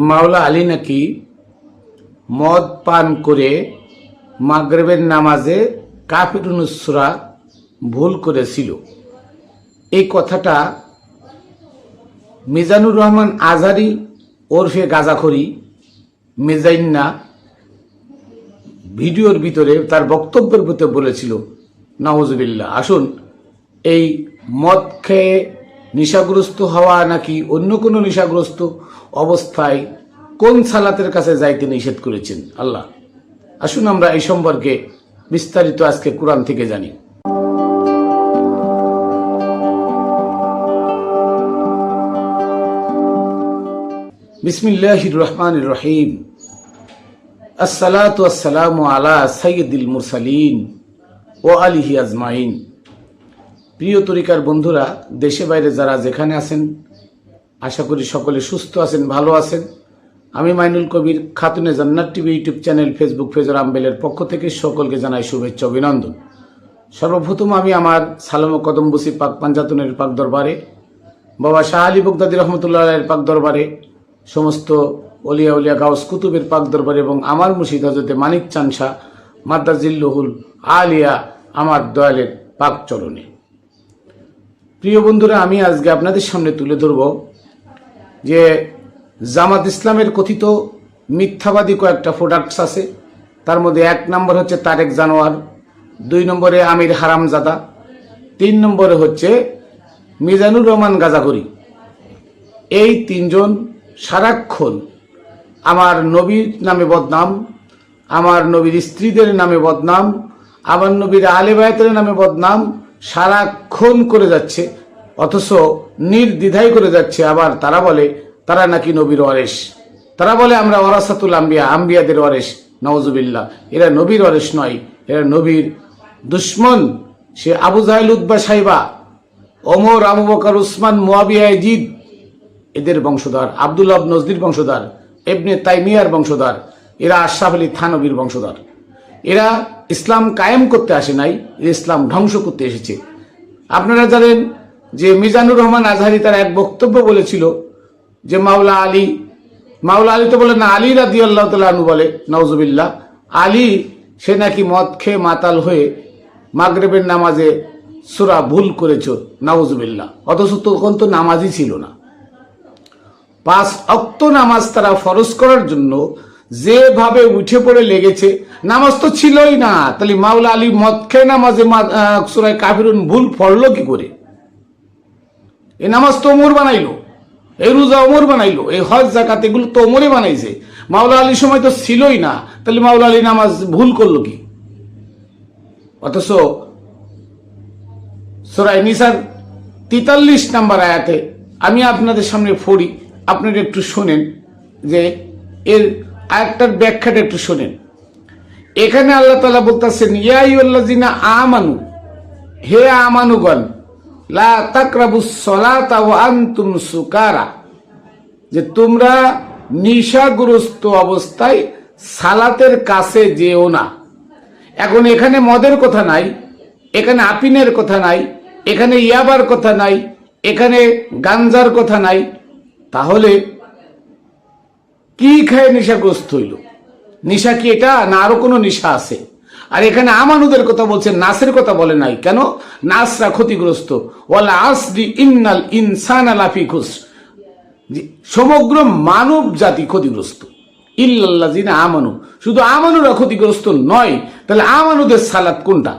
মাওলা আলী নাকি মদ পান করে মাগরেবের নামাজে কাফিরুনুসরা ভুল করেছিল। এই কথাটা মিজানুর রহমান আজারি ওরফে গাজাখড়ি মেজাইন্না ভিডিওর ভিতরে তার বক্তব্যের ভিতরে বলেছিল নওয়াজবিল্লা আসুন এই মদ খেয়ে নেশাগ্রস্ত হওয়া নাকি অন্য কোনো নেশাগ্রস্ত অবস্থায় কোন সালাতের কাছে যাইতে নিষেধ করেছেন? আল্লাহ। আসুন আমরা এই সম্পর্কে বিস্তারিত আজকে কোরআন থেকে জানি। বিসমিল্লাহির রহমানির রহিম। আসসালাতু আলা সাইয়্যিদিল মুরসালিন ও আলিহি আজমাইন। প্রিয় তরিকার বন্ধুরা, দেশে বাইরে যারা যেখানে আছেন, আশা করি সকলে সুস্থ আছেন, ভালো আছেন। আমি Mainul Kabir, Khatune Jannat TV YouTube channel, Facebook phasor আম্বেলের পক্ষ থেকে সকলকে জানাই শুভেচ্ছা, অভিনন্দন। সর্বপ্রথম আমি আমার সালাম ও কদম বসি পাক পাঞ্জাতনের পাক দরবারে, বাবা শাহ আলী বগদাদি রহমতুল্লাহ পাক দরবারে, সমস্ত অলিয়া উলিয়া গাউস কুতুবের পাক দরবারে এবং আমার মুর্শিদ হজরতে মানিক চানসা মাদ্দাজিল্লহুল আলিয়া, আমার দয়ালের পাক চরণে। প্রিয় বন্ধুরা, আমি আজকে আপনাদের সামনে তুলে ধরব যে জামাত ইসলামের কথিত মিথ্যাবাদী কয়েকটা প্রোডাক্টস আছে। তার মধ্যে এক নম্বর হচ্ছে তারেক জানোয়ার, দুই নম্বরে আমির হারামজাদা, তিন নম্বরে হচ্ছে মিজানুর রহমান গাজাগরি। এই তিনজন সারাক্ষণ আমার নবীর নামে বদনাম, আমার নবীর স্ত্রীদের নামে বদনাম, আমার নবীর আলেবায়তের নামে বদনাম সারাক্ষণ করে যাচ্ছে, অথচ নির্দ্বিধাই করে যাচ্ছে। আবার তারা বলে, তারা নাকি নবীর অরেশ তারা বলে, আমরা ওরাসাতুল আম্বিয়া, আম্বিয়াদের অরেশ নওয়াজুবিল্লাহ এরা নবীর অরেশ নয়, এরা নবীর দুশ্মন। সে আবু জাহেল উদ্বা সাইবা, ওমর, আবু বকর, উসমান, মুয়াবিয়া জিদ এদের বংশধর। আবদুল্লাহ নজদির বংশধর। এবনে তাইমিয়ার বংশধর। এরা আশরাফ আলী থানবীর বংশধর। এরা ইসলাম কায়েম করতে আসে নাই ইসলাম ধ্বংস করতে এসেছে। আপনারা জানেন যে মিজানুর রহমান আজহারি তার এক বক্তব্য বলেছিল যে মাওলা আলী মাওলা আলী তো বলে না, আলী রাদি আল্লাহ তালু বলে নওজুবিল্লাহ আলী সে নাকি মদ খেয়ে মাতাল হয়ে মাগরেবের নামাজে সুরা ভুল করেছ নওজুবিল্লাহ অথচ তখন তো নামাজই ছিল না। পাঁচ অক্ত নামাজ তারা ফরজ করার জন্য যেভাবে উঠে পড়ে লেগেছে, নামাজ তো ছিলই না। তাহলে মাওলা আলী মদ খেয়ে নামাজে সুরায় কাফিরুন ভুল পড়ল কি করে? এই নামাজ তো ওমর বানাইলো এই রোজা ওমর বানাইলো এই হজ জাকাত এগুলো তো ওমরে বানাইছে। মাওলা আলীর সময় তো ছিলই না, তাহলে মাওলা আলী নামাজ ভুল করল কি? অথচ সোরাই নিসার তেতাল্লিশ নাম্বার আয়াতে আমি আপনাদের সামনে পড়ি, আপনারা একটু শোনেন যে এর আয়াতটার ব্যাখ্যাটা একটু শোনেন। এখানে আল্লাহ তালা বলতেছেন ইয়াইউল্লাজিনা আমানু, হে আমানুগণ, লা তাকরাবু সলাতা ওয়া আনতুম সুকারা, যে তোমরা নিশাগ্রস্ত অবস্থায় সালাতের কাছে যেও না। এখন এখানে মদের কথা নাই, এখানে আপিনের কথা নাই, এখানে ইয়াবার কথা নাই, এখানে গাঞ্জার কথা নাই। তাহলে কি খায় নেশাগ্রস্ত হইল? নেশা কি এটা না আরও কোনো নেশা আছে? আর এখানে আমানুদের কথা বলছে, নাসের কথা বলে নাই। কেন? নাসরা ক্ষতিগ্রস্ত। ওয়ালা আসরি ইন্নাল ইনসান আলাফি খুস সমগ্র মানব জাতি ক্ষতিগ্রস্ত। ইল্লাল্লাহ জিনা আমানু। শুধু আমানুরা ক্ষতিগ্রস্ত নয়, তাহলে আমানুদের সালাদ কোনটা?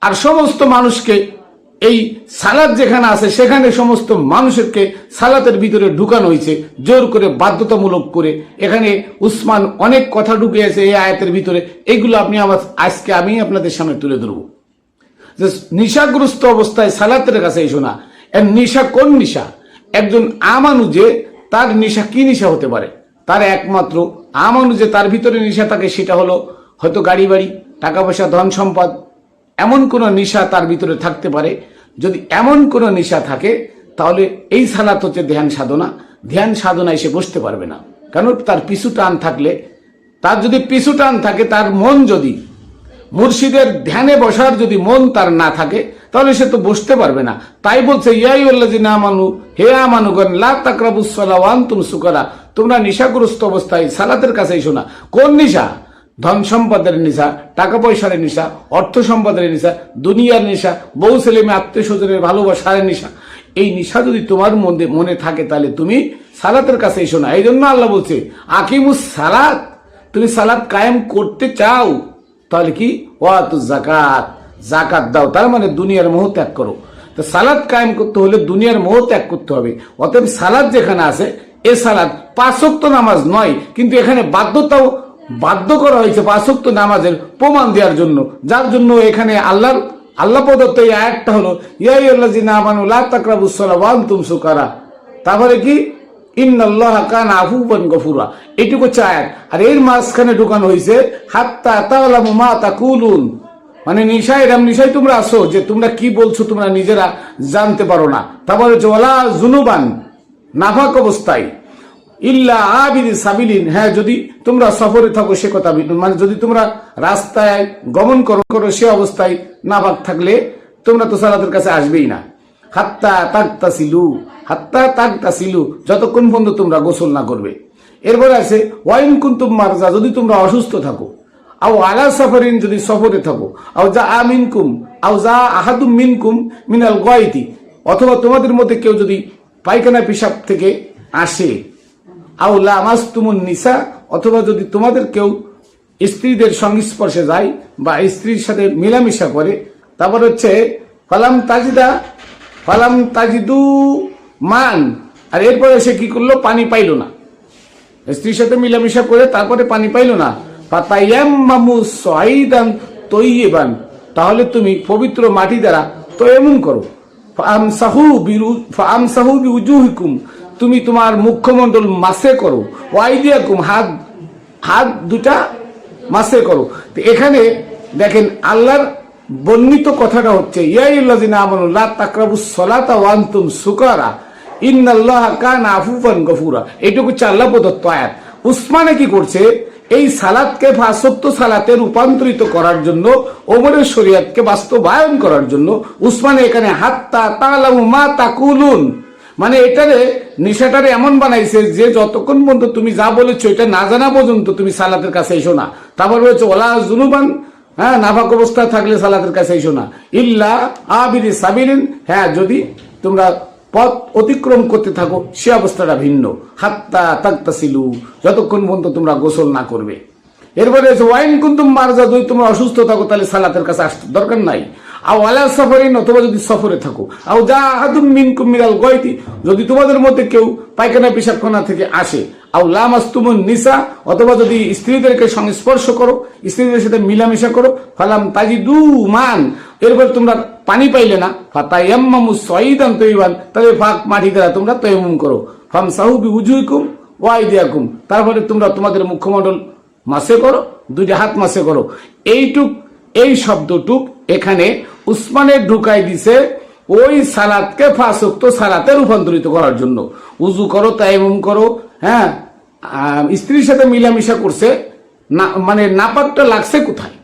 আর সমস্ত মানুষকে এই সালাদ যেখানে আছে, সেখানে সমস্ত মানুষকে সালাতের ভিতরে ঢুকানো হয়েছে, জোর করে বাধ্যতামূলক করে। এখানে উসমান অনেক কথা ঢুকিয়েছে এই আয়াতের ভিতরে। এগুলো আপনি আমার আজকে আমি আপনাদের সামনে তুলে ধরবো। যে নিশাগ্রস্ত অবস্থায় সালাতের কাছে এসো না। এর নিশা কোন নিশা? একজন আমানু যে তার নিশা কি নিশা হতে পারে? তার একমাত্র আমানু যে তার ভিতরে নিশা থাকে সেটা হলো হয়তো গাড়ি বাড়ি, টাকা পয়সা, ধন সম্পদ, এমন কোনো নিশা তার ভিতরে থাকতে পারে। যদি এমন কোনো নেশা থাকে, তাহলে এই সালাত হচ্ছে ধ্যান সাধনা। ধ্যান সাধনায় সে বসতে পারবে না। কারণ তার পিছু টান থাকলে, তার যদি পিছু টান থাকে, তার মন যদি, মুর্শিদের ধ্যানে বসার যদি মন তার না থাকে, তাহলে সে তো বসতে পারবে না। তাই বলছে ইয়াই না আমানু, হে আমানুগণ, লা তাকরাবুস সালাওয়ান তুম সুকারা, তোমরা নিশাগ্রস্ত অবস্থায় সালাতের কাছে এসো না। কোন নিশা? ধন সম্পদের নেশা, টাকা পয়সার নেশা, অর্থ সম্পদের নেশা, দুনিয়ার নেশা, বউ, ছেলে, মেয়ে, আত্মীয় স্বজনের ভালোবাসার নেশা। এই নিশা যদি তোমার মধ্যে মনে থাকে তাহলে তুমি সালাতের কাছে এসো না। এই জন্য আল্লাহ বলছে, আকিমুস সালাত। তুমি সালাত কায়েম করতে চাও, তাহলে কি? ওয়াতু জাকাত জাকাত দাও, তার মানে দুনিয়ার মোহ ত্যাগ করো। তো সালাদ কায়েম করতে হলে দুনিয়ার মোহ ত্যাগ করতে হবে। অতএব সালাদ যেখানে আছে, এ সালাদ পাঁচক্ত নামাজ নয়, কিন্তু এখানে বাধ্যতাও বাধ্য করা হয়েছে পাঁচক্ত নামাজের প্রমাণ দেওয়ার জন্য। যার জন্য এখানে আল্লাহর, আল্লাহ প্রদত্ত এই আয়াতটা হলো ইয়াই আল্লাহ জিনা সুকারা। তারপরে কি? কান গফুরা। এটুকু আর এর মাঝখানে মানে নিশা এরম নিশাই তোমরা আসো যে তোমরা কি বলছো তোমরা নিজেরা জানতে পারো না। তারপরে জলা জুনুবান, নাফাক অবস্থায়। ইল্লা আবিদি সাবিলিন। হ্যাঁ যদি তোমরা সফরে থাকো, সে কথা মানে যদি তোমরা রাস্তায় গমন করো করো সে অবস্থায় নাফাক থাকলে, তোমরা তো সালাতের কাছে আসবেই না। হাত্তা তাকতা সিলু হাত্তা তাকতা সিলু যতক্ষণ পর্যন্ত তোমরা গোসল না করবে। এরপরে আছে, ওয়াইন কুন্তুম মারজা, যদি তোমরা অসুস্থ থাকো, আও আলা সফরিন, যদি সফরে থাকো, আও যা আমিনকুম আও যা আহাদুম মিনকুম মিনাল গয়তি, অথবা তোমাদের মধ্যে কেউ যদি পায়খানা পেশাব থেকে আসে আও লামাস্তুমুন নিসা, অথবা যদি তোমাদের কেউ স্ত্রীদের সংস্পর্শে যায় বা স্ত্রীর সাথে মেলামেশা করে, তারপর হচ্ছে ফালাম তাজিদা, ফালাম তাজিদু মান। আর এরপরে সে কি করল? পানি পাইলো না। স্ত্রীর সাথে মিলামিশা করে তারপরে পানি পাইল না। তৈবান তাহলে তুমি পবিত্র মাটি দ্বারা তো এমন করো। ফামসাহু বিরু ফামসাহু বিউজুহিকুম। তুমি তোমার মুখ্যমণ্ডল মাসে করো। ওয়াইদিয়াকুম হাত হাত দুটা মাসে করো। তো এখানে দেখেন আল্লাহর বর্ণিত কথাটা হচ্ছে তাকরাবুস সালাতা সুকারা কান আফুফান গফুরা। আল্লাহ প্রদত্ত আয়াত। উসমানে কি করছে? এই সালাদকে ফাসত্ব সালাতে রূপান্তরিত করার জন্য, ওমরের শরিয়াতকে বাস্তবায়ন করার জন্য উসমানে এখানে, হাত্তা তালামু মা তাকুলুন। মানে এটারে নিশাটারে এমন বানাইছে যে যতক্ষণ পর্যন্ত তুমি যা বলেছ এটা না জানা পর্যন্ত তুমি সালাতের কাছে এসো না। তারপর রয়েছে ওলা জুনুবান হ্যাঁ নাফাক অবস্থায় থাকলে সালাতের কাছে এসো না। ইল্লা আবিরি সাবিরিন হ্যাঁ যদি তোমরা পথ অতিক্রম করতে থাকো, সে অবস্থাটা ভিন্ন। হাত্তা তাক্তাসিলু যতক্ষণ পর্যন্ত তোমরা গোসল না করবে। এরপরে ওয়াইন কুন্তুম মারজা যদি তোমরা অসুস্থ থাকো, তাহলে সালাতের কাছে আসতে দরকার নাই। আও আলা সফরিন অথবা যদি সফরে থাকো। আও যা আহাদুম মিনকুম মিনাল গয়তি, যদি তোমাদের মধ্যে কেউ পায়খানা পেশাবখানা থেকে আসে, আও লামাস্তুমুন নিসা, অথবা যদি স্ত্রীদেরকে সংস্পর্শ করো, স্ত্রীদের সাথে মিলামেশা করো, ফালাম তাজিদু মান, এরপর তোমরা পানি পাইলে না, ফাতায়াম্মামু সঈদান তৈবান তবে ফাঁক মাটি দ্বারা তোমরা তৈমুম করো। ফাম সাহুবি উজুইকুম ওয়াইদিয়াকুম তারপরে তোমরা তোমাদের মুখ্যমণ্ডল মাসে করো, দুইটা হাত মাসে করো। এইটুক, এই শব্দটুক এখানে উসমানের ঢুকাই দিছে ওই সালাদকে ফাঁসক্ত সালাতে রূপান্তরিত করার জন্য। উজু করো তাইমুম করো হ্যাঁ? স্ত্রীর সাথে মিলামিশা করছে, না মানে নাপাকটা লাগছে কোথায়?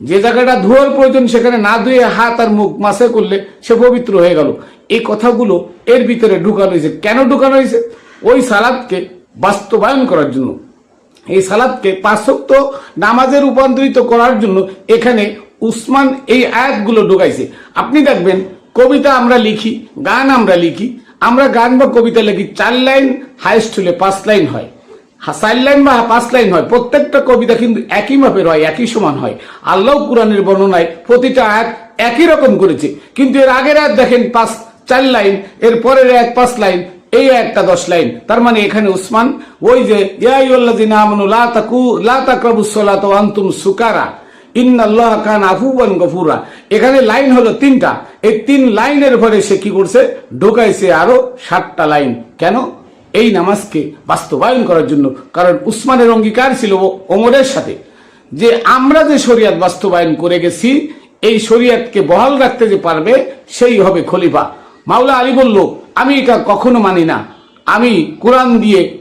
যে জায়গাটা ধোয়ার প্রয়োজন, সেখানে না ধুয়ে হাত আর মুখ মাসে করলে সে পবিত্র হয়ে গেল। এই কথাগুলো এর ভিতরে ঢুকানো হয়েছে। কেন ঢুকানো হয়েছে? ওই সালাদকে বাস্তবায়ন করার জন্য। এই সালাদকে পাঁচক্ত নামাজে রূপান্তরিত করার জন্য এখানে উসমান এই আয়াতগুলো ঢুকাইছে। আপনি দেখবেন, কবিতা আমরা লিখি, গান আমরা লিখি, আমরা গান বা কবিতা লিখি, চার লাইন হাইস্ট হলে পাঁচ লাইন হয়। চার লাইন বা পাঁচ লাইন হয়, প্রত্যেকটা কবিতা কিন্তু একই মাপের হয়, একই সমান হয়। আল্লাহ কোরআনের বর্ণনায় প্রতিটা আয়াত একই রকম করেছে। কিন্তু এর আগের আয়াত দেখেন, পাঁচ, চার লাইন, এর পরের এক পাঁচ লাইন, এই একটা দশ লাইন। তার মানে এখানে উসমান ওই যে ইয়াইউল্লাযিনা আমানু লা তাকু, লা তাকরাবুস সালাতা ওয়া আনতুম সুকারা। ইন্নাল্লাহ কান গফুরা। এখানে লাইন হলো তিনটা। এই তিন লাইনের পরে সে কি করছে? ঢোকাইছে আরও সাতটা লাইন। কেন? এই নামাজকে বাস্তবায়ন করার জন্য। কারণ উসমানের অঙ্গীকার ছিল ওমরের সাথে। যে আমরা যে শরিয়াত বাস্তবায়ন করে গেছি, এই শরিয়াতকে বহাল রাখতে যে পারবে, সেই হবে খলিফা। মাওলা আলী বলল, আমি এটা কখনো মানি না। আমি কোরআন দিয়ে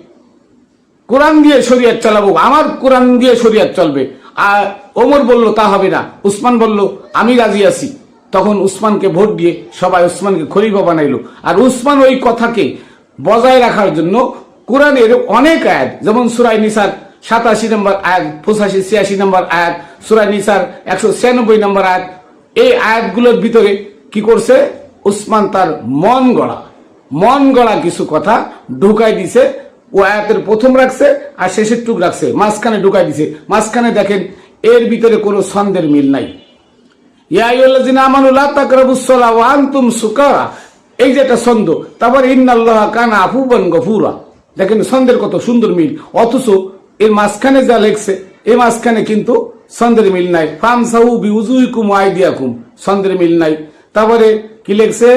কোরআন দিয়ে শরিয়াত চালাবো। আমার কোরআন দিয়ে শরিয়াত চলবে। আর ওমর বলল, তা হবে না। উসমান বলল, আমি রাজি আছি। তখন উসমানকে ভোট দিয়ে সবাই উসমানকে খলিফা বানাইলো। আর উসমান ওই কথাকে বজায় রাখার জন্য কোরআনের অনেক আয়াত, যেমন সুরাই নিসার সাতাশি নম্বর আয়াত, পঁচাশি, ছিয়াশি নম্বর আয়াত সুরাই নিসার একশো ছিয়ানব্বই নম্বর আয়াত, এই আয়াতগুলোর ভিতরে কি করছে? উসমান তার মন গড়া মন গড়া কিছু কথা ঢুকাই দিছে ও আয়াতের প্রথম রাখছে আর শেষের টুক রাখছে। মাঝখানে ঢুকাই দিছে। মাঝখানে দেখেন এর ভিতরে কোনো ছন্দের মিল নাই। এই যে একটা ছন্দ তারপর ইন্নাল্লাহ কানা আফুবান গফুরা। দেখেন ছন্দের কত সুন্দর মিল। অথচ এর মাঝখানে যা লেখছে এই মাঝখানে কিন্তু ছন্দের মিল নাই। ফামসাহু বিউজুইকুম ওয়া আইদিয়াকুম। ছন্দের মিল নাই। তারপরে কি লেখছে?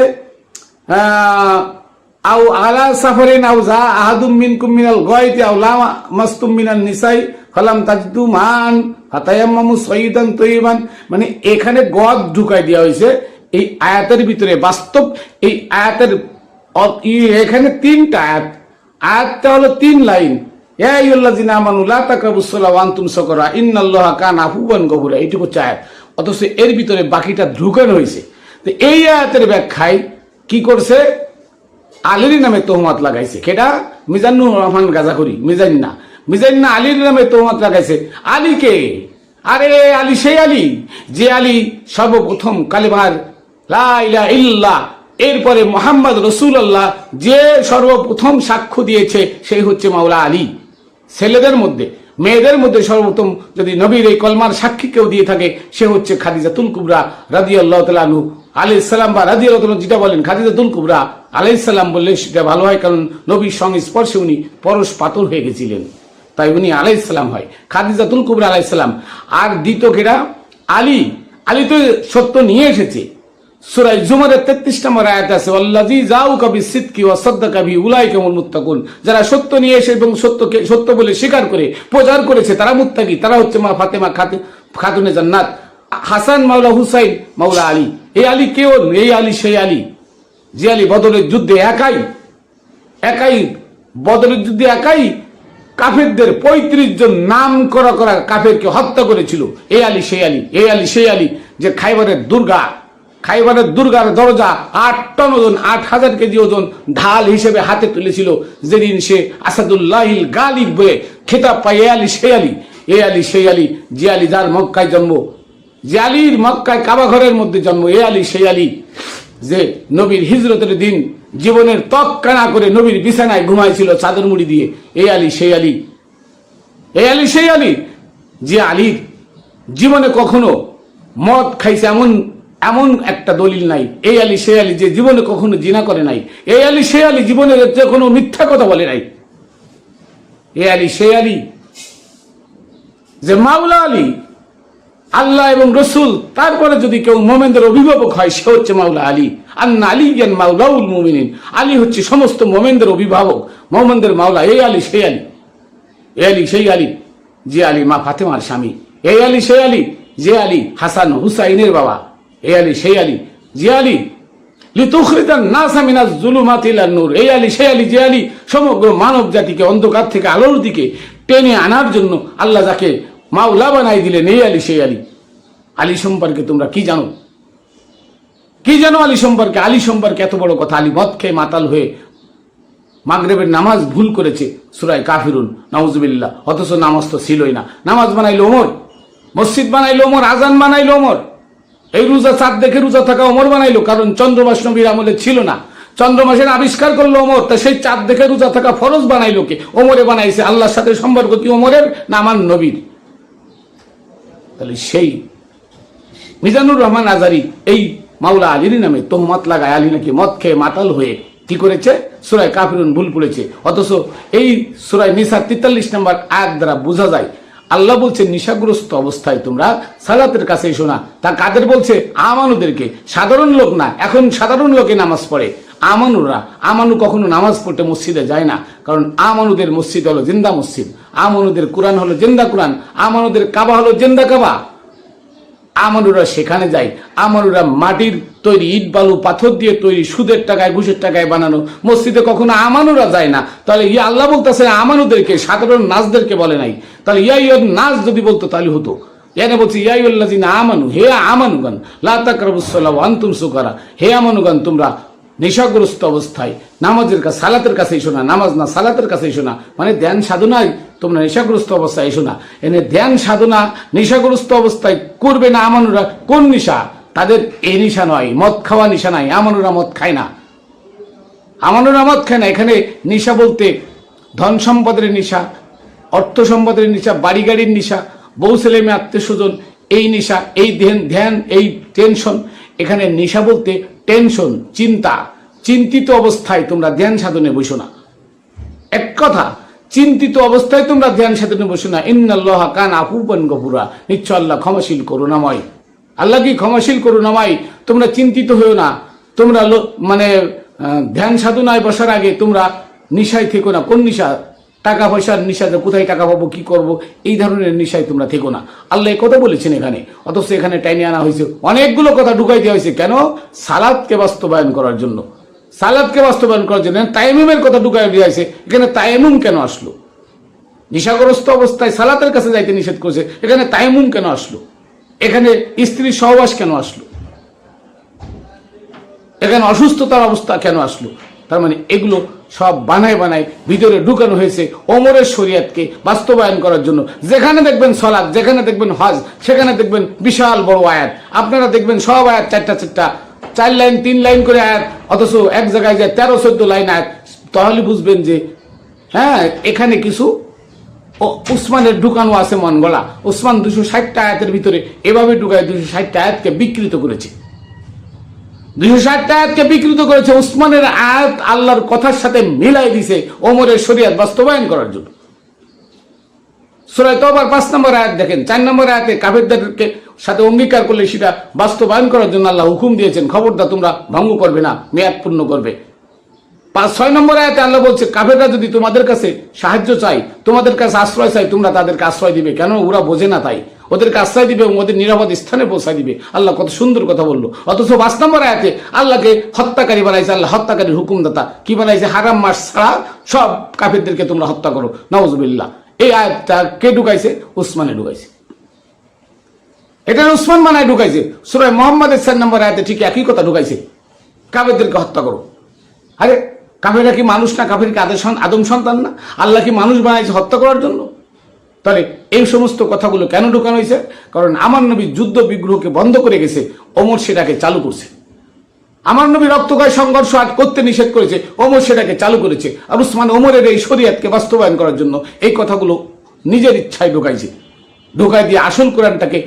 আহ, আও আলা সাফারিন আও যা আহাদুম মিনকুম মিনাল গয়তি আও লা মাসতুম মিনাল নিসাই ফালাম তাজিদু মান ফাতায়াম্মামু সয়িদান তৈবান মানে এখানে গদ ঢুকাই দেওয়া হয়েছে এই আয়াতের ভিতরে। বাস্তব এই আয়াতের এখানে তিনটা আয়াত। আয়াতটা হলো তিন লাইন। এইটুকু আয়াত। অথচ এর ভিতরে বাকিটা ঢুকানো হয়েছে। তো এই আয়াতের ব্যাখ্যায় কি করছে? আলীর নামে তোহমাত লাগাইছে। কেটা? মিজানুর রহমান গাজাখুরি। মিজান মিজান না আলীর নামে তোহমাত লাগাইছে। আলীকে আরে আলী সেই আলী, যে আলী সর্বপ্রথম কালিমার লা ইলাহা ইল্লাল্লাহ এরপরে মোহাম্মদ রসুল্লাহ যে সর্বপ্রথম সাক্ষ্য দিয়েছে, সেই হচ্ছে মাওলা আলী। ছেলেদের মধ্যে, মেয়েদের মধ্যে সর্বপ্রথম যদি নবীর এই কলমার সাক্ষী কেউ দিয়ে থাকে, সে হচ্ছে খাদিজাতুল কুবরা আল্লাহ তালু আলাই সালাম বা রাদি আল্লাহ যেটা বলেন, খাদিজাতুল কুবরা। আলাই সালাম বললে সেটা ভালো হয় কারণ নবীর সংস্পর্শে উনি পরশ পাতর হয়ে গেছিলেন। তাই উনি আলাই সালাম হয়। খাদিজাতুল কুবরা আলাই সালাম। আর দ্বিতীয় কেরা আলী। আলী তো সত্য নিয়ে এসেছে। সুরাই জুমারের তেত্রিশ নম্বর আয়াত আছে আল্লাজি যাও কবি সিদ্কি ও সদ্দা কবি উলাই কেমন মুত্তাকুন। যারা সত্য নিয়ে এসে এবং সত্যকে, সত্য বলে স্বীকার করে, প্রচার করেছে, তারা মুত্তাকি। তারা হচ্ছে মা ফাতেমা খাতে, খাতুনে জান্নাত। হাসান মাওলা হুসাইন মাওলা আলী। এই আলী কেউ এই আলী সেই আলী। আলী বদলের যুদ্ধে একাই একাই বদলের যুদ্ধে একাই কাফেরদের পঁয়ত্রিশ জন নাম করা করা কাফেরকে হত্যা করেছিল। এ আলী সেই আলী, এ আলী সেই আলী, যে খাইবারের দুর্গা, খাইবারের দুর্গার দরজা আট টন ওজন, আট হাজার কেজি ওজন ঢাল হিসেবে হাতে তুলেছিল। যেদিন সে আসাদুল্লাহিল গালিব বলে খেতাব পায়, এ আলী সেই আলী, এ আলী সেই আলী আলী যার মক্কায় জন্ম জিয়ালির মক্কায় কাবা ঘরের মধ্যে জন্ম, এ আলী সেই আলী। যে নবীর হিজরতের দিন জীবনের ত্বক কানা করে নবীর বিছানায় ঘুমাইছিল চাদর মুড়ি দিয়ে। এই আলী, সেই আলী। এই আলী, সেই আলী। যে আলীর জীবনে কখনো মদ খাইছে এমন এমন একটা দলিল নাই। এই আলী, সেই আলী যে জীবনে কখনো জিনা করে নাই। এই আলী, সেই আলী জীবনে যে কোনো মিথ্যা কথা বলে নাই। এই আলী, সেই আলী। যে মাওলা আলী আল্লাহ এবং রসুল, তারপরে যদি কেউ মোমেনদের অভিভাবক হয়, সে হচ্ছে মাওলা আলী। আন্না আলী জ্ঞান মাওলাউল মোমিনিন। আলী হচ্ছে সমস্ত মোমেনদের অভিভাবক। মোমেনদের মাওলা, এই আলী, সেই আলী। এ আলী, সেই আলী। যে আলী মা ফাতেমার স্বামী। এই আলী, সেই আলী। যে আলী হাসান হুসাইনের বাবা। এই আলী, সেই আলী। যে আলী নূর। এই আলী, সেই আলী। যে আলী সমগ্র মানব জাতিকে অন্ধকার থেকে আলোর দিকে টেনে আনার জন্য আল্লাহ যাকে মাওলা বানাই দিলেন এই আলী, সেই আলী। আলী সম্পর্কে তোমরা কি জানো? কি জানো আলী সম্পর্কে? আলী সম্পর্কে এত বড় কথা। আলী মদ খেয়ে মাতাল হয়ে মাগরেবের নামাজ ভুল করেছে সুরায় কাফিরুন, নাউজুবিল্লাহ। অথচ নামাজ তো ছিলই না। নামাজ বানাইলো ওমর, মসজিদ বানাইলো ওমর, আজান বানাইলো ওমর। এই রোজা চাঁদ দেখে রোজা থাকা ওমর বানাইলো, কারণ চন্দ্রমাস নবীর আমলে ছিল না। চন্দ্রমাসের আবিষ্কার করল ওমর, তা সেই চাঁদ দেখে রোজা থাকা ফরজ বানাইলো কে? ওমরে বানাইছে আল্লাহর সাথে সম্পর্ক কি ওমরের না আমার নবীর? তাহলে সেই মিজানুর রহমান আজারি, এই মাওলা আলীর নামে তোহমত লাগায়, আলী নাকি মদ খেয়ে মাতাল হয়ে কি করেছে? সুরায় কাফিরুন ভুল পড়েছে। অথচ এই সুরায় নিসা তেতাল্লিশ নম্বর আয়াত দ্বারা বোঝা যায়, আল্লাহ বলছে, নিশাগ্রস্ত অবস্থায় তোমরা সালাতের কাছে এসো না। তা কাদের বলছে? আমানুদেরকে। সাধারণ লোক না, এখন সাধারণ লোকে নামাজ পড়ে। আমানুরা আমানু কখনো নামাজ পড়তে মসজিদে যায় না। কারণ আমানুদের মসজিদ হলো জিন্দা মসজিদ। আমানুদের কোরআন হলো জিন্দা কোরআন। আমানুদের কাবা হলো জিন্দা কাবা। আমানুরা সেখানে যায়। আমানুরা মাটির তৈরি ইট, বালু, পাথর দিয়ে তৈরি সুদের টাকায়, ঘুষের টাকায় বানানো। মসজিদে কখনো আমানুরা যায় না। তাহলে ইয়া আল্লাহ বলতেছে, আমানুদেরকে, সাধারণ নাচদেরকে বলে নাই। তাহলে ইয়া ইয়ার নাচ যদি বলতো, তাহলে হতো। এনে বলছি ইয়াইল্লাজিনা আমানু, হে আমানুগান লাতাকরাবুসল্লাহ আন্তুম সুকারা। হে আমানুগান তোমরা নেশাগ্রস্ত অবস্থায়। নামাজের কাছে, সালাতের কাছে এসো না, নামাজ না, সালাতের কাছে এসো না। মানে ধ্যান সাধনায় তোমরা নেশাগ্রস্ত অবস্থায় এসো না। এনে ধ্যান সাধনা, নেশাগ্রস্ত অবস্থায় করবে না আমানুরা, কোন নেশা? তাদের এই নেশা নয়, মদ খাওয়া নেশা নাই, আমানুরা মদ খায় না। আমানুরা মদ খায় না, এখানে নেশা বলতে ধন সম্পদের নেশা, অর্থ সম্পদের নেশা, বাড়ি গাড়ির নেশা, বউ, ছেলে, মেয়ে, আত্মীয় স্বজন, এই নেশা, এই ধ্যান ধ্যান, এই টেনশন এখানে নেশা বলতে টেনশন, চিন্তা। চিন্তিত অবস্থায় তোমরা ধ্যান সাধনে বসো না। এক কথা, চিন্তিত অবস্থায় তোমরা ধ্যান সাধনে বসো না। ইন্নাল্লাহ কান আফুবান গফুরা। নিশ্চয় আল্লাহ ক্ষমাশীল, করুণাময়। আল্লাহ কি ক্ষমাশীল, করুণাময়? তোমরা চিন্তিত হয়েও না। তোমরা মানে ধ্যান সাধনায় বসার আগে তোমরা নিশায় থেকো না। কোন নিশা? টাকা পয়সার নিশা কোথায় টাকা পাবো, কি করব, এই ধরনের নিশায় তোমরা থেকো না। আল্লাহ কথা বলেছেন এখানে। অথচ এখানে টাইনে আনা হয়েছে। অনেকগুলো কথা ঢুকাই দেওয়া হয়েছে। কেন? সালাদকে বাস্তবায়ন করার জন্য। সালাদকে বাস্তবায়ন করার জন্য। তাইমুমের কথা ঢুকাই দেওয়া হয়েছে। এখানে তাইমুম কেন আসলো? নিশাগ্রস্ত অবস্থায় সালাতের কাছে যাইতে নিষেধ করেছে। এখানে তাইমুম কেন আসলো? এখানে স্ত্রীর সহবাস কেন আসলো? এখানে অসুস্থতার অবস্থা কেন আসলো? তার মানে এগুলো সব বানায় বানায় ভিতরে ঢুকানো হয়েছে ওমরের শরিয়াতকে বাস্তবায়ন করার জন্য। যেখানে দেখবেন সলাদ যেখানে দেখবেন হজ, সেখানে দেখবেন বিশাল বড় আয়াত। আপনারা দেখবেন সব আয়াত চারটা চারটা। চার লাইন, তিন লাইন করে আয়াত, অথচ এক জায়গায় যায় তেরো, চোদ্দ লাইন আয়াত। তাহলে বুঝবেন যে হ্যাঁ এখানে কিছু ও উসমানের ঢুকানো আছে মন গলা উসমান দুশো ষাটটা আয়াতের ভিতরে এভাবে ঢুকায় দুশো ষাটটা আয়াতকে বিকৃত করেছে। দুইশো ষাটটা আয়াতকে বিকৃত করেছে উসমানের আয়াত আল্লাহর কথার সাথে মিলাই দিছে ওমরের শরিয়াত বাস্তবায়ন করার জন্য। সুরায় তোবার পাঁচ নম্বর আয়াত দেখেন, চার নম্বর আয়াতে কাফেরদেরকে সাথে অঙ্গীকার করলে সেটা বাস্তবায়ন করার জন্য আল্লাহ হুকুম দিয়েছেন, খবরটা তোমরা ভঙ্গ করবে না, মেয়াদ পূর্ণ করবে। পাঁচ, ছয় নম্বর আয়াতে আল্লাহ বলছে, কাফেররা যদি তোমাদের কাছে সাহায্য চাই তোমাদের কাছে আশ্রয় চাই তোমরা তাদেরকে আশ্রয় দিবে। কেন? ওরা বোঝে না তাই। ওদেরকে আশ্রয় দিবে এবং ওদের নিরাপদ স্থানে পৌঁছায় দিবে। আল্লাহ কত সুন্দর কথা বলল। অথচ পাঁচ নম্বর আয়াতে আল্লাহকে হত্যাকারী বানাইছে, আল্লাহ হত্যাকারীর হুকুমদাতা। কি বানাইছে? হারাম মাস ছাড়া সব কাফেরদেরকে তোমরা হত্যা করো। নওয়াজবিল্লাহ এই আয়াতটা কে ঢুকাইছে? উসমানে ঢুকাইছে। এটা উসমান মানায় ঢুকাইছে। সুরায় মোহাম্মদের চার নম্বর আয়াতে ঠিক একই কথা ঢুকাইছে। কাফেরদেরকে হত্যা করো। আরে কাফেরা কি মানুষ না? কাফের কি আদম সন্তান না? আল্লাহ কি মানুষ বানাইছে হত্যা করার জন্য? তাহলে এই সমস্ত কথাগুলো কেন ঢুকানো হয়েছে? কারণ আমার নবী যুদ্ধ বিগ্রহকে বন্ধ করে গেছে অমর সেটাকে চালু করছে। আমার নবী রক্তকয় সংঘর্ষ আজ করতে নিষেধ করেছে, ওমর সেটাকে চালু করেছে। আর উসমান ওমরের এই শরিয়াতকে বাস্তবায়ন করার জন্য এই কথাগুলো নিজের ইচ্ছায় ঢোকাইছে। ঢোকাই দিয়ে আসল কোরআনটাকে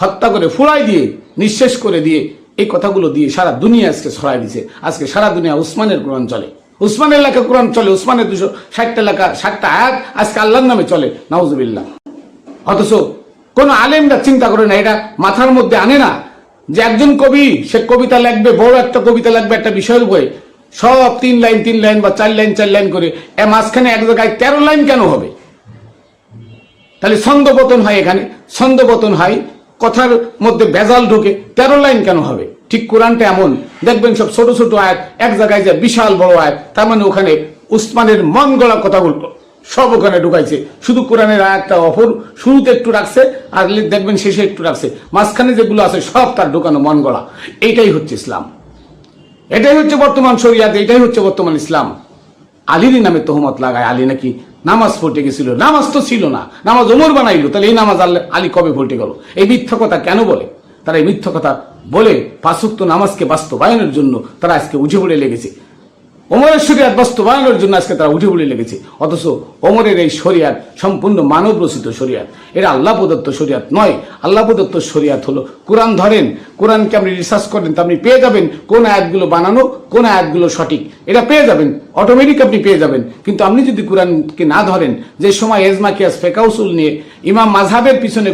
হত্যা করে ফুড়াই দিয়ে, নিঃশেষ করে দিয়ে এই কথাগুলো দিয়ে সারা দুনিয়া আজকে ছড়াই দিছে। আজকে সারা দুনিয়া উসমানের কোরআন চলে। উসমানের লেখা কোরআন চলে, উসমানের দুশো ষাটটা লেখা, ষাটটা আয়াত আজকে আল্লাহর নামে চলে, নাউজুবিল্লাহ। অথচ কোন আলেমরা চিন্তা করে না, এটা মাথার মধ্যে আনে না যে একজন কবি, সে কবিতা লিখবে, বড় একটা কবিতা লাগবে একটা বিষয়ের উপরে। সব তিন লাইন তিন লাইন বা চার লাইন চার লাইন করে এ মাঝখানে এক জায়গায় তেরো লাইন কেন হবে? তাহলে ছন্দপতন হয় এখানে, ছন্দপতন হয়, কথার মধ্যে ভেজাল ঢোকে, তেরো লাইন কেন হবে? ঠিক কোরআনটা এমন। দেখবেন সব ছোট ছোট আয়াত, এক জায়গায় যে বিশাল বড় আয়াত, তার মানে ওখানে উসমানের মন গড়া কথাগুলো সব ওখানে ঢুকাইছে। শুধু কোরআনের আয়াতটা অপর, শুরুতে একটু রাখছে, আর দেখবেন শেষে একটু রাখছে। মাঝখানে যেগুলো আছে, সব তার ঢুকানো মন গড়া। এইটাই হচ্ছে ইসলাম। এটাই হচ্ছে বর্তমান শরিয়াত, এটাই হচ্ছে বর্তমান ইসলাম। আলীরই নামে তহমত লাগায়। আলী নাকি নামাজ পড়তে গেছিল। নামাজ তো ছিল না। নামাজ ওমর বানাইলো। তাহলে এই নামাজ আল্লাহ আলী কবে পড়তে গেল? এই মিথ্যা কথা কেন বলে? তারা এই মিথ্যা কথা বলে পাঁচুক্ত নামাজকে বাস্তবায়নের জন্য তারা আজকে উঠে পড়ে লেগেছে। ওমরের শরিয়াত বাস্তবায়নের জন্য আজকে তারা উঠে পড়ে লেগেছে। অথচ ওমরের এই শরিয়াত সম্পূর্ণ মানব রচিত শরিয়াত। এটা আল্লাহ প্রদত্ত শরিয়াত নয়। আল্লাহ প্রদত্ত শরিয়াত হলো কোরআন ধরেন। কোরআনকে আপনি রিসার্চ করেন, তা আপনি পেয়ে যাবেন কোন আয়াতগুলো বানানো, কোন আয়াতগুলো সঠিক। এটা পেয়ে যাবেন। অটোমেটিক আপনি পেয়ে যাবেন। কিন্তু আপনি যদি কোরআনকে না ধরেন, যে সময় এজমা কিয়াস ফেকাউসুল নিয়ে ইমাম মাঝহাবের পিছনে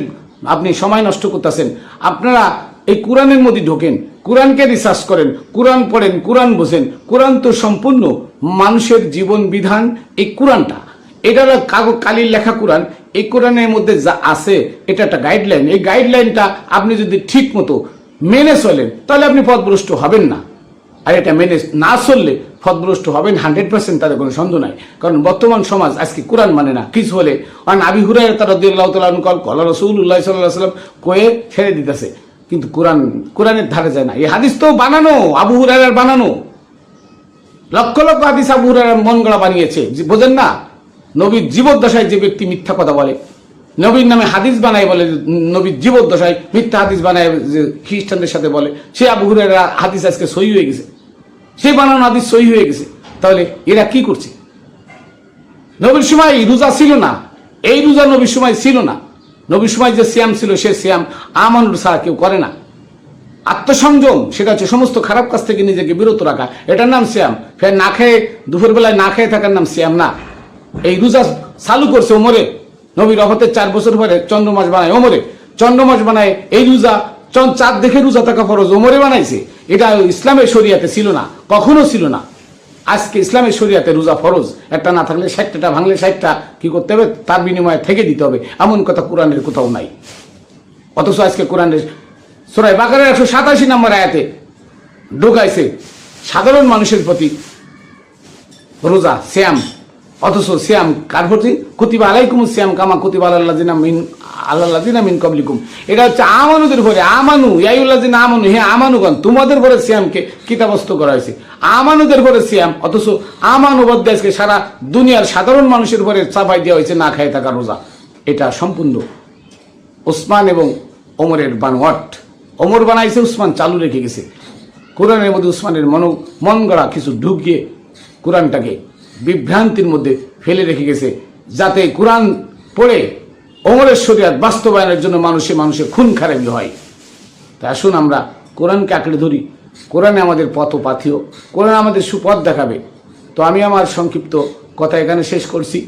আপনি সময় নষ্ট করতেছেন। আপনারা এই কোরআনের মধ্যে ঢোকেন, কোরআনকে রিসার্চ করেন, কোরআন পড়েন, কোরআন বোঝেন। কোরআন তো সম্পূর্ণ মানুষের জীবন বিধান এই কোরআনটা। এটা কাগজ কালির লেখা কোরআন। এই কোরআনের মধ্যে যা আছে, এটা একটা গাইডলাইন এই গাইডলাইনটা আপনি যদি ঠিক মতো মেনে চলেন, তাহলে আপনি পথভ্রষ্ট হবেন না। আর এটা মেনে না চললে পথভ্রষ্ট হবেন হান্ড্রেড পার্সেন্ট, তাদের কোনো সন্দেহ নাই। কারণ বর্তমান সমাজ আজকে কোরআন মানে না, কিছু হলে। কারণ আবি হুরাই তারা দিল্লাহ তালন কল, কলা রসুল্লাহ সাল্লাহ সাল্লাম কয়ে ছেড়ে দিতেছে। কিন্তু কোরআন, কোরআনের ধারে যায় না। এই হাদিস তো বানানো, আবু হুরাইরার বানানো। লক্ষ লক্ষ হাদিস আবু হুরায়রা মন গড়া বানিয়েছে। বোঝেন না? নবীর জীবদ্দশায় যে ব্যক্তি মিথ্যা কথা বলে, নবীর নামে হাদিস বানায় বলে, নবীর জীবদ্দশায় মিথ্যা হাদিস বানায় যে খ্রিস্টানদের সাথে বলে, সে আবু হুরায়রা হাদিস আজকে সই হয়ে গেছে। সে বানানো হাদিস সই হয়ে গেছে। তাহলে এরা কি করছে? নবীর সময় রোজা ছিল না। এই রোজা নবীর সময় ছিল না। নবীর সময় যে শ্যাম ছিল, সে শ্যাম আমানুর ছাড়া কেউ করে না। আত্মসংযম, সেটা হচ্ছে সমস্ত খারাপ কাজ থেকে নিজেকে বিরত রাখা। এটার নাম শ্যাম ফের না খেয়ে, দুপুরবেলায় না খেয়ে থাকার নাম শ্যাম না। এই রোজা চালু করছে ওমরে। নবীর অহতের চার বছর পরে চন্দ্রমাস বানায় ওমরে। চন্দ্রমাস বানায় এই রোজা চাঁদ দেখে রোজা থাকা ফরজ, ওমরে বানাইছে। এটা ইসলামের শরিয়াতে ছিল না, কখনো ছিল না। আজকে ইসলামের শরিয়াতে রোজা ফরজ, একটা না থাকলে ষাটটা ভাঙলে ষাটটা, কি করতে হবে? তার বিনিময়ে থেকে দিতে হবে। এমন কথা কোরআনের কোথাও নাই। অথচ আজকে কোরআনের সোরাই বাকারের একশো সাতাশি নম্বর আয়াতে ঢোকাইছে, সাধারণ মানুষের প্রতি রোজা শ্যাম অথচ শ্যাম কার প্রতি কুতিবা আলাইকুম শ্যাম কামা কুতিবা আল্লাহ মিন আল্লাহ মিন কবলিকুম এটা হচ্ছে আমানুদের পরে, আমানু ইয়াইউল্লাহ দিন আমানু হ্যাঁ আমানুগণ, তোমাদের পরে শ্যামকে কিতাবস্ত করা হয়েছে। আমানুদের পরে শ্যাম অথচ আমানু বদ্ধ আজকে সারা দুনিয়ার সাধারণ মানুষের পরে চাপাই দেওয়া হয়েছে, না খায় থাকা রোজা। এটা সম্পূর্ণ ওসমান এবং ওমরের বানোয়াট। ওমর বানাইছে, উসমান চালু রেখে গেছে। কোরআনের মধ্যে উসমানের মন মন গড়া কিছু ঢুকিয়ে কোরআনটাকে বিভ্রান্তির মধ্যে ফেলে রেখে গেছে, যাতে কোরআন পড়ে ওমরের শরিয়াত বাস্তবায়নের জন্য মানুষে মানুষে খুন খারাপি হয়। তা আসুন আমরা কোরআনকে আঁকড়ে ধরি। কোরআনে আমাদের পথ পাথিও কোরআন আমাদের সুপথ দেখাবে। তো আমি আমার সংক্ষিপ্ত কথা এখানে শেষ করছি।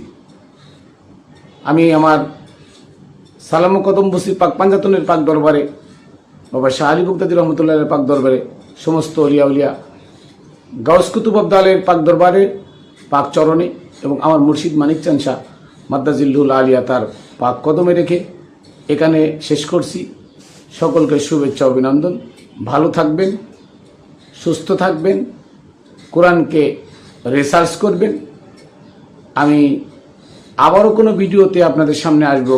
আমি আমার সালাম কদম বসির পাক পাঞ্জাতনের পাক দরবারে, বাবা শাহ আলী মুক্তাদি রহমতুল্লাহের পাক দরবারে, সমস্ত অলিয়া উলিয়া গাউস কুতুব আবদালের পাক দরবারে পাক চরণে এবং আমার মুর্শিদ মানিক চান শাহ মাদ্দাজিল্লুল আলিয়া তার পাক কদমে রেখে এখানে শেষ করছি। সকলকে শুভেচ্ছা, অভিনন্দন। ভালো থাকবেন, সুস্থ থাকবেন, কোরআনকে রিসার্চ করবেন। আমি আবারও কোনো ভিডিওতে আপনাদের সামনে আসব।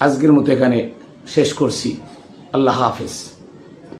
আজকের মতো এখানে শেষ করছি। আল্লাহ হাফেজ।